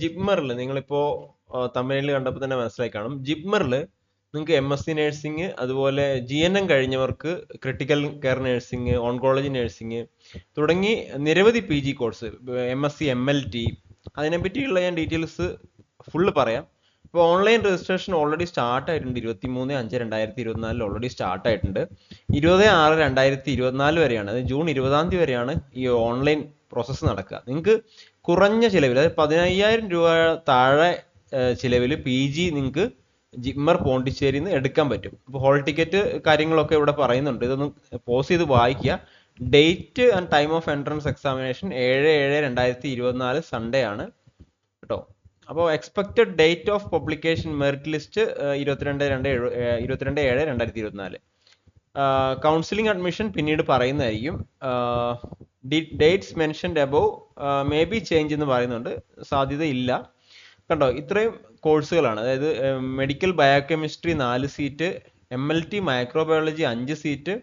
ജിപ്മറിൽ നിങ്ങളിപ്പോ തമിഴിൽ കണ്ടപ്പോൾ തന്നെ മനസ്സിലായി കാണും. ജിപ്മറിൽ നിങ്ങൾക്ക് എം എസ് സി നഴ്സിംഗ് അതുപോലെ G N M കഴിഞ്ഞവർക്ക് critical care nursing oncology nursing തുടങ്ങി നിരവധി P G course M S C M L T അതിനെപ്പറ്റിയുള്ള ഞാൻ ഡീറ്റെയിൽസ് ഫുള്ള് പറയാം. ഇപ്പോൾ ഓൺലൈൻ രജിസ്ട്രേഷൻ ഓൾറെഡി സ്റ്റാർട്ട് ആയിട്ടുണ്ട്. ഇരുപത്തി മൂന്ന് അഞ്ച് രണ്ടായിരത്തി ഇരുപത്തിനാലിൽ ഓൾറെഡി സ്റ്റാർട്ട് ആയിട്ടുണ്ട്. ഇരുപത് ആറ് രണ്ടായിരത്തി ഇരുപത്തിനാല് വരെയാണ്. അതായത് ജൂൺ ഇരുപതാം തീയതി വരെയാണ് ഈ ഓൺലൈൻ പ്രോസസ്സ് നടക്കുക. നിങ്ങൾക്ക് കുറഞ്ഞ ചിലവിൽ അതായത് പതിനയ്യായിരം രൂപ താഴെ ചിലവിൽ പി ജി നിങ്ങൾക്ക് ജിമ്മർ പോണ്ടിച്ചേരിയിൽ നിന്ന് എടുക്കാൻ പറ്റും. അപ്പോൾ ഹോൾ ടിക്കറ്റ് കാര്യങ്ങളൊക്കെ ഇവിടെ പറയുന്നുണ്ട്. ഇതൊന്ന് പോസ് ചെയ്ത് വായിക്കുക. Date and time of entrance examination ഏഴ് ഏഴ് രണ്ടായിരത്തി ഇരുപത്തിനാല് സൺഡേ ആണ്. കേട്ടോ? അപ്പോൾ expected date of publication merit list ഇരുപത്തിരണ്ട് രണ്ട് ഇരുപത്തിരണ്ട് ഏഴ് രണ്ടായിരത്തി ഇരുപത്തിനാല്. കൗൺസിലിംഗ് അഡ്മിഷൻ പിന്നീട് പറയുന്നതായിരിക്കും. Dates mentioned above may be change എന്ന് പറയുന്നുണ്ട്. സാധ്യതയില്ല. കണ്ടോ ഇത്രയും കോഴ്സുകളാണ് അതായത് മെഡിക്കൽ ബയോകെമിസ്ട്രി നാല് seat M L T microbiology അഞ്ച് seat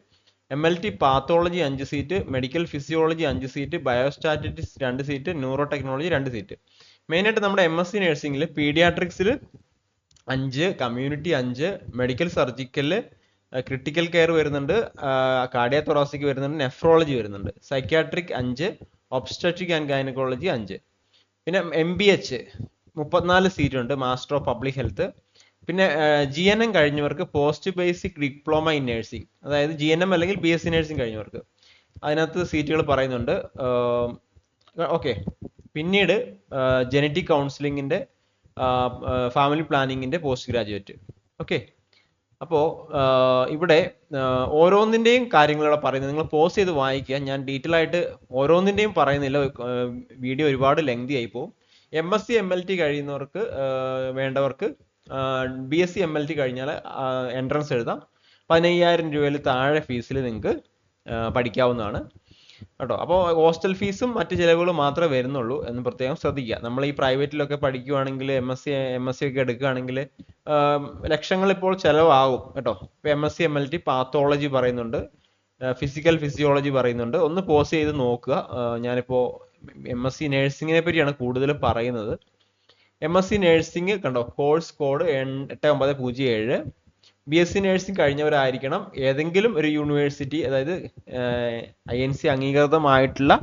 M L T pathology അഞ്ച് സീറ്റ് മെഡിക്കൽ ഫിസിയോളജി അഞ്ച് സീറ്റ് ബയോസ്റ്റാറ്റിറ്റിക്സ് രണ്ട് സീറ്റ് ന്യൂറോ ടെക്നോളജി രണ്ട് സീറ്റ് മെയിനായിട്ട് നമ്മുടെ എം എസ് സി നഴ്സിംഗിൽ പീഡിയാട്രിക്സിൽ അഞ്ച് കമ്മ്യൂണിറ്റി അഞ്ച് മെഡിക്കൽ സർജിക്കൽ ക്രിട്ടിക്കൽ കെയർ വരുന്നുണ്ട്. കാർഡിയ തൊറാസിക് വരുന്നുണ്ട് നെഫ്രോളജി വരുന്നുണ്ട്. സൈക്യാട്രിക് അഞ്ച് ഒബ്സ്റ്ററ്റിക് ആൻഡ് ഗൈനക്കോളജി അഞ്ച്. പിന്നെ എം ബി എച്ച് മുപ്പത്തിനാല് സീറ്റ് ഉണ്ട് മാസ്റ്റർ ഓഫ് പബ്ലിക് ഹെൽത്ത് പിന്നെ G N M കഴിഞ്ഞവർക്ക് post basic diploma in nursing അതായത് ജി എൻ എം അല്ലെങ്കിൽ ബി എസ് സി നഴ്സിംഗ് കഴിഞ്ഞവർക്ക്. അതിനകത്ത് സീറ്റുകൾ പറയുന്നുണ്ട്. ഓക്കെ പിന്നീട് ജനറ്റിക് കൗൺസിലിങ്ങിന്റെ ഫാമിലി പ്ലാനിങ്ങിന്റെ പോസ്റ്റ് ഗ്രാജുവേറ്റ് ഓക്കെ അപ്പോൾ ഇവിടെ ഓരോന്നിന്റെയും കാര്യങ്ങളാണ് പറയുന്നത്. നിങ്ങൾ പോസ് ചെയ്ത് വായിക്കുക. ഞാൻ ഡീറ്റെയിൽ ആയിട്ട് ഓരോന്നിന്റെയും പറയുന്നില്ല. വീഡിയോ ഒരുപാട് ലെങ്തി ആയി പോകും. M S C M L T കഴിയുന്നവർക്ക് വേണ്ടവർക്ക് B S C M L T കഴിഞ്ഞാൽ എൻട്രൻസ് എഴുതാം. പതിനയ്യായിരം രൂപയിൽ താഴെ ഫീസിൽ നിങ്ങൾക്ക് പഠിക്കാവുന്നതാണ്. കേട്ടോ? അപ്പോൾ ഹോസ്റ്റൽ ഫീസും മറ്റ് ചിലവുകളും മാത്രമേ വരുന്നുള്ളൂ എന്ന് പ്രത്യേകം ശ്രദ്ധിക്കുക. നമ്മൾ ഈ പ്രൈവറ്റിലൊക്കെ പഠിക്കുവാണെങ്കിൽ M S C M S C ഒക്കെ എടുക്കുകയാണെങ്കിൽ ലക്ഷങ്ങൾ ഇപ്പോൾ ചെലവാകും കേട്ടോ. ഇപ്പൊ M S C M L T pathology പറയുന്നുണ്ട്. ഫിസിക്കൽ ഫിസിയോളജി പറയുന്നുണ്ട്. ഒന്ന് പോസ് ചെയ്ത് നോക്കുക. ഞാനിപ്പോ എം എസ് സി നഴ്സിങ്ങിനെ പറ്റിയാണ് കൂടുതലും പറയുന്നത്. എം എസ് സി നഴ്സിംഗ് കണ്ടോ കോഴ്സ് കോഡ് എട്ട് ഒമ്പത് പൂജ്യം ഏഴ്. ബി എസ് സി നഴ്സിംഗ് കഴിഞ്ഞവരായിരിക്കണം. ഏതെങ്കിലും ഒരു യൂണിവേഴ്സിറ്റി അതായത് ഐ എൻ സി അംഗീകൃതമായിട്ടുള്ള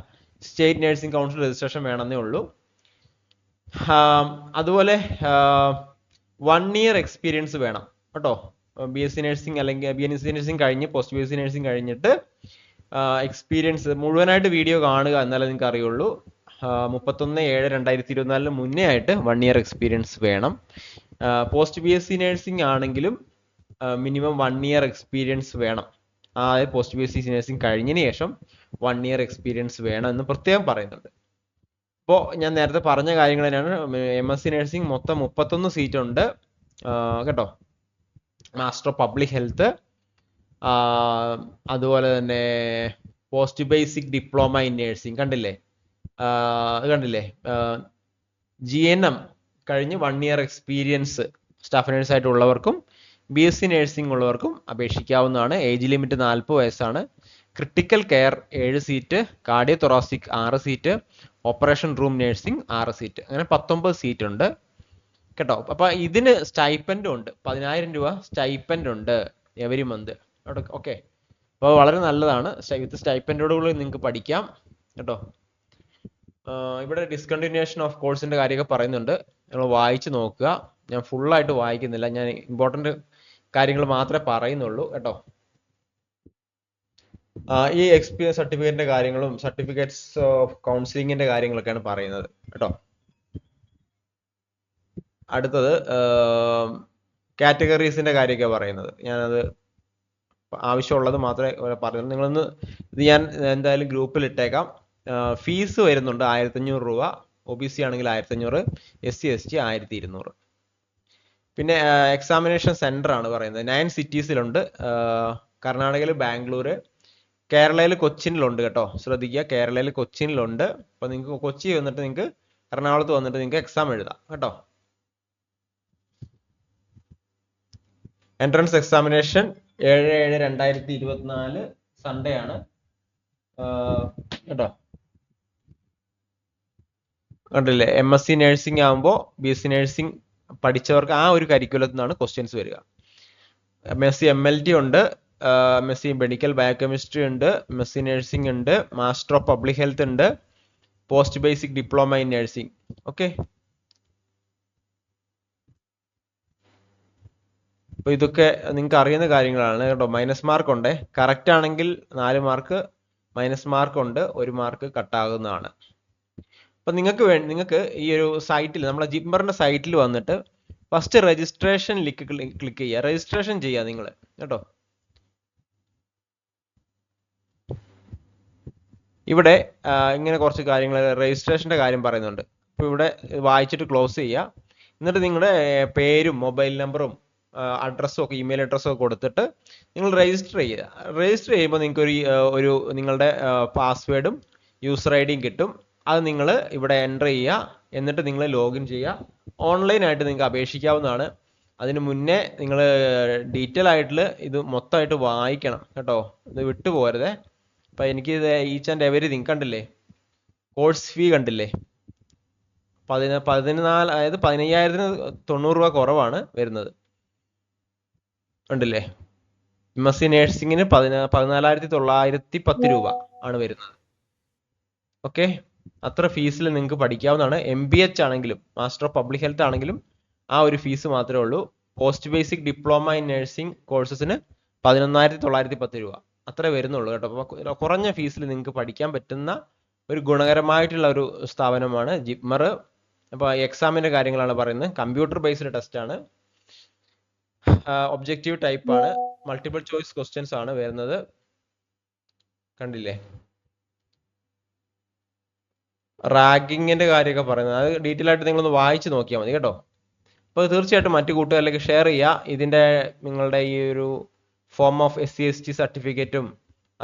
സ്റ്റേറ്റ് നഴ്സിംഗ് കൗൺസിൽ രജിസ്ട്രേഷൻ വേണമെന്നേ ഉള്ളൂ. അതുപോലെ വൺ ഇയർ എക്സ്പീരിയൻസ് വേണം. കേട്ടോ? ബി എസ് സി നഴ്സിംഗ് അല്ലെങ്കിൽ ബി എസ് സി നഴ്സിംഗ് കഴിഞ്ഞ് post B S C nursing കഴിഞ്ഞിട്ട് എക്സ്പീരിയൻസ് മുഴുവനായിട്ട് വീഡിയോ കാണുക എന്നാലേ നിങ്ങൾക്ക് അറിയുള്ളൂ മുപ്പത്തൊന്ന് ഏഴ് രണ്ടായിരത്തി ഇരുപത്തിനാലിന് മുന്നേ ആയിട്ട് വൺ ഇയർ എക്സ്പീരിയൻസ് വേണം. Post B S C nursing ആണെങ്കിലും മിനിമം വൺ ഇയർ എക്സ്പീരിയൻസ് വേണം. ആ post B S C nursing കഴിഞ്ഞതിന് ശേഷം വൺ ഇയർ എക്സ്പീരിയൻസ് വേണം എന്ന് പ്രത്യേകം പറയുന്നുണ്ട്. ഇപ്പോൾ ഞാൻ നേരത്തെ പറഞ്ഞ കാര്യങ്ങൾ തന്നെയാണ്. എം എസ് സി നഴ്സിംഗ് മൊത്തം മുപ്പത്തൊന്ന് സീറ്റ് ഉണ്ട് കേട്ടോ? മാസ്റ്റർ ഓഫ് പബ്ലിക് ഹെൽത്ത് അതുപോലെ തന്നെ post basic diploma in nursing കണ്ടില്ലേ? കണ്ടില്ലേ? ജി എൻ എം കഴിഞ്ഞ് one year experience staff nurse ആയിട്ടുള്ളവർക്കും B S C nursing ഉള്ളവർക്കും അപേക്ഷിക്കാവുന്നതാണ്. ഏജ് ലിമിറ്റ് നാൽപ്പത് വയസ്സാണ്. ക്രിട്ടിക്കൽ കെയർ ഏഴ് സീറ്റ് കാർഡിയോ തൊറാസിക് ആറ് സീറ്റ് ഓപ്പറേഷൻ റൂം നഴ്സിംഗ് ആറ് സീറ്റ്. അങ്ങനെ പത്തൊമ്പത് സീറ്റ് ഉണ്ട് കേട്ടോ? അപ്പൊ ഇതിന് സ്റ്റൈപ്പൻഡും ഉണ്ട്. പതിനായിരം രൂപ സ്റ്റൈപ്പൻഡ് ഉണ്ട് എവരി മന്ത് ഓക്കെ അപ്പോൾ വളരെ നല്ലതാണ്. വിത്ത് സ്റ്റൈപ്പൻഡോടുകൂടി നിങ്ങൾക്ക് പഠിക്കാം. കേട്ടോ? ഇവിടെ ഡിസ്കണ്ടിന്യൂഷൻ ഓഫ് കോഴ്സിന്റെ കാര്യമൊക്കെ പറയുന്നുണ്ട്. നിങ്ങൾ വായിച്ച് നോക്കുക. ഞാൻ ഫുള്ളായിട്ട് വായിക്കുന്നില്ല. ഞാൻ ഇമ്പോർട്ടന്റ് കാര്യങ്ങൾ മാത്രമേ പറയുന്നുള്ളൂ. കേട്ടോ? ഈ എക്സ്പീരിയൻസ് സർട്ടിഫിക്കറ്റിന്റെ കാര്യങ്ങളും സർട്ടിഫിക്കറ്റ്സ് ഓഫ് കൗൺസിലിംഗിന്റെ കാര്യങ്ങളൊക്കെയാണ് പറയുന്നത്. കേട്ടോ? അടുത്തത് കാറ്റഗറീസിന്റെ കാര്യമൊക്കെ പറയുന്നത്. ഞാനത് ആവശ്യമുള്ളത് മാത്രമേ പറയുന്നത് നിങ്ങളൊന്ന് ഇത് ഞാൻ എന്തായാലും ഗ്രൂപ്പിൽ ഇട്ടേക്കാം. ഫീസ് വരുന്നുണ്ട് ആയിരത്തഞ്ഞൂറ് രൂപ. ഒ ബി സി ആണെങ്കിൽ ആയിരത്തഞ്ഞൂറ് എസ് സി എസ് ടി ആയിരത്തി ഇരുന്നൂറ് പിന്നെ എക്സാമിനേഷൻ സെന്റർ ആണ് പറയുന്നത്. നയൻ സിറ്റീസിലുണ്ട് കർണാടകയിൽ ബാംഗ്ലൂർ കേരളയിൽ കൊച്ചിനിലുണ്ട് കേട്ടോ. ശ്രദ്ധിക്കുക കേരളയിൽ കൊച്ചിനിലുണ്ട്. അപ്പൊ നിങ്ങൾക്ക് കൊച്ചി വന്നിട്ട് നിങ്ങൾക്ക് എറണാകുളത്ത് വന്നിട്ട് നിങ്ങൾക്ക് എക്സാം എഴുതാം കേട്ടോ. എൻട്രൻസ് എക്സാമിനേഷൻ ഏഴ് ഏഴ് രണ്ടായിരത്തി ഇരുപത്തിനാല് സൺഡേ ആണ്. കേട്ടോ. കണ്ടില്ലേ? എം എസ് സി നഴ്സിംഗ് ആകുമ്പോൾ ബി എസ് സി നഴ്സിംഗ് പഠിച്ചവർക്ക് ആ ഒരു കരിക്കുലത്തിൽ നിന്നാണ് ക്വസ്റ്റ്യൻസ് വരിക. M S C M L T ഉണ്ട്. എസ് മെഡിക്കൽ ബയോകെമിസ്ട്രി ഉണ്ട് മെസ്സി നഴ്സിംഗ് ഉണ്ട് മാസ്റ്റർ ഓഫ് പബ്ലിക് ഹെൽത്ത് ഉണ്ട് post basic diploma in nursing okay അപ്പോൾ ഇതൊക്കെ നിങ്ങൾക്ക് അറിയുന്ന കാര്യങ്ങളാണ് കേട്ടോ. മൈനസ് മാർക്ക് ഉണ്ട്. കറക്റ്റ് ആണെങ്കിൽ നാല് മാർക്ക് മൈനസ് മാർക്ക് ഉണ്ട് ഒരു മാർക്ക് കട്ടാകുന്നതാണ് അപ്പം നിങ്ങൾക്ക് വേണ്ടി നിങ്ങൾക്ക് ഈ ഒരു സൈറ്റിൽ നമ്മളെ ജിംബറിന്റെ സൈറ്റിൽ വന്നിട്ട് ഫസ്റ്റ് രജിസ്ട്രേഷൻ ലിക്ക് ക്ലിക്ക് ചെയ്യുക. രജിസ്ട്രേഷൻ ചെയ്യുക നിങ്ങൾ കേട്ടോ? ഇവിടെ ഇങ്ങനെ കുറച്ച് കാര്യങ്ങൾ രജിസ്ട്രേഷന്റെ കാര്യം പറയുന്നുണ്ട്. അപ്പോൾ ഇവിടെ വായിച്ചിട്ട് ക്ലോസ് ചെയ്യുക എന്നിട്ട് നിങ്ങളുടെ പേരും മൊബൈൽ നമ്പറും അഡ്രസ്സും ഒക്കെ ഇമെയിൽ അഡ്രസ്സും ഒക്കെ കൊടുത്തിട്ട് നിങ്ങൾ രജിസ്റ്റർ ചെയ്യുക. രജിസ്റ്റർ ചെയ്യുമ്പോൾ നിങ്ങൾക്ക് ഒരു ഒരു നിങ്ങളുടെ പാസ്വേഡും യൂസർ ഐ ഡിയും കിട്ടും. അത് നിങ്ങൾ ഇവിടെ എന്റർ ചെയ്യുക. എന്നിട്ട് നിങ്ങൾ ലോഗിൻ ചെയ്യുക. ഓൺലൈനായിട്ട് നിങ്ങൾക്ക് അപേക്ഷിക്കാവുന്നതാണ്. അതിന് മുന്നേ നിങ്ങൾ ഡീറ്റെയിൽ ആയിട്ടുള്ള ഇത് മൊത്തമായിട്ട് വായിക്കണം. കേട്ടോ? ഇത് വിട്ടു പോകരുതേ അപ്പം എനിക്ക് ഈച്ച് ആൻഡ് എവരിതിങ് കണ്ടില്ലേ? കോഴ്സ് ഫീ കണ്ടില്ലേ? പതിന പതിനാല് അതായത് പതിനയ്യായിരത്തിന് തൊണ്ണൂറ് രൂപ കുറവാണ് വരുന്നത്. കണ്ടില്ലേ? എം എസ് സി നേഴ്സിംഗിന് പതിനാ പതിനാലായിരത്തി തൊള്ളായിരത്തി പത്ത് രൂപ ആണ് വരുന്നത്. ഓക്കെ അത്ര ഫീസിൽ നിങ്ങൾക്ക് പഠിക്കാവുന്നതാണ്. എം ബി എച്ച് ആണെങ്കിലും മാസ്റ്റർ ഓഫ് പബ്ലിക് ഹെൽത്ത് ആണെങ്കിലും ആ ഒരു ഫീസ് മാത്രമേ ഉള്ളൂ. Post basic diploma in nursing കോഴ്സസിന് പതിനൊന്നായിരത്തി തൊള്ളായിരത്തി പത്ത് രൂപ. അത്രേ വരുന്നുള്ളൂ കേട്ടോ. അപ്പോൾ കുറഞ്ഞ ഫീസിൽ നിങ്ങൾക്ക് പഠിക്കാൻ പറ്റുന്ന ഒരു ഗുണകരമായിട്ടുള്ള ഒരു സ്ഥാപനമാണ് ജിപ്മർ. അപ്പോൾ എക്സാമിന്റെ കാര്യങ്ങളാണ് പറയുന്നത്. കമ്പ്യൂട്ടർ ബേസ്ഡ് ടെസ്റ്റ് ആണ്. ഒബ്ജക്റ്റീവ് ടൈപ്പ് ആണ്. മൾട്ടിപ്പിൾ ചോയ്സ് ക്വസ്റ്റ്യൻസ് ആണ് വരുന്നത്. കണ്ടില്ലേ? റാഗിങ്ങിന്റെ കാര്യമൊക്കെ പറയുന്നത്. അത് ഡീറ്റെയിൽ ആയിട്ട് നിങ്ങളൊന്ന് വായിച്ചു നോക്കിയാൽ മതി കേട്ടോ. അപ്പോൾ തീർച്ചയായിട്ടും മറ്റു കൂട്ടുകാരിലേക്ക് ഷെയർ ചെയ്യുക ഇതിന്റെ നിങ്ങളുടെ ഈ ഒരു form of S C S T സർട്ടിഫിക്കറ്റും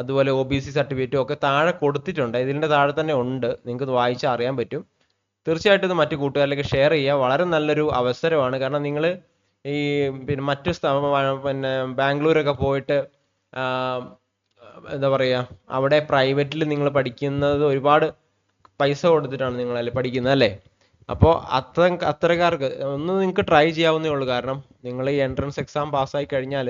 അതുപോലെ ഒ ബി സി സർട്ടിഫിക്കറ്റും ഒക്കെ താഴെ കൊടുത്തിട്ടുണ്ട്. ഇതിന്റെ താഴെ തന്നെ ഉണ്ട്. നിങ്ങൾക്ക് വായിച്ചാൽ അറിയാൻ പറ്റും. തീർച്ചയായിട്ടും ഇത് മറ്റു കൂട്ടുകാരിലേക്ക് ഷെയർ ചെയ്യുക വളരെ നല്ലൊരു അവസരമാണ്. കാരണം നിങ്ങൾ ഈ പിന്നെ മറ്റു സ്ഥലം പിന്നെ ബാംഗ്ലൂരൊക്കെ പോയിട്ട് എന്താ പറയുക അവിടെ പ്രൈവറ്റിൽ നിങ്ങൾ പഠിക്കുന്നത് ഒരുപാട് പൈസ കൊടുത്തിട്ടാണ് നിങ്ങൾ പഠിക്കുന്നത് അല്ലേ? അപ്പോൾ അത്ര അത്തരക്കാർക്ക് ഒന്ന് നിങ്ങൾക്ക് ട്രൈ ചെയ്യാവുന്നേ ഉള്ളൂ. കാരണം നിങ്ങൾ ഈ എൻട്രൻസ് എക്സാം പാസ്സായി കഴിഞ്ഞാൽ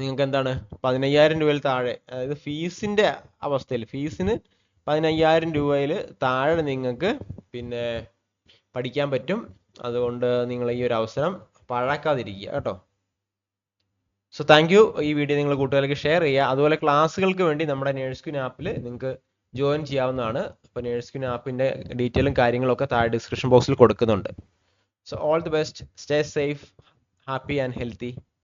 നിങ്ങൾക്ക് എന്താണ്? പതിനയ്യായിരം രൂപയിൽ താഴെ അതായത് ഫീസിന്റെ അവസ്ഥയിൽ ഫീസിന് പതിനയ്യായിരം രൂപയിൽ താഴെ നിങ്ങൾക്ക് പിന്നെ പഠിക്കാൻ പറ്റും. അതുകൊണ്ട് നിങ്ങൾ ഈ ഒരു അവസരം പാഴാക്കാതിരിക്കുക കേട്ടോ. സോ താങ്ക് യു ഈ വീഡിയോ നിങ്ങൾ കൂട്ടുകാർക്ക് ഷെയർ ചെയ്യുക. അതുപോലെ ക്ലാസ്സുകൾക്ക് വേണ്ടി നമ്മുടെ നേഴ്സ് ക്യൂൻ ആപ്പിൽ നിങ്ങൾക്ക് ജോയിൻ ചെയ്യാവുന്നതാണ്. അപ്പോൾ നേഴ്സ് ക്യൂൻ ആപ്പിന്റെ ഡീറ്റെയിലും കാര്യങ്ങളൊക്കെ താഴെ ഡിസ്ക്രിപ്ഷൻ ബോക്സിൽ കൊടുക്കുന്നുണ്ട്. So all the best stay safe happy and healthy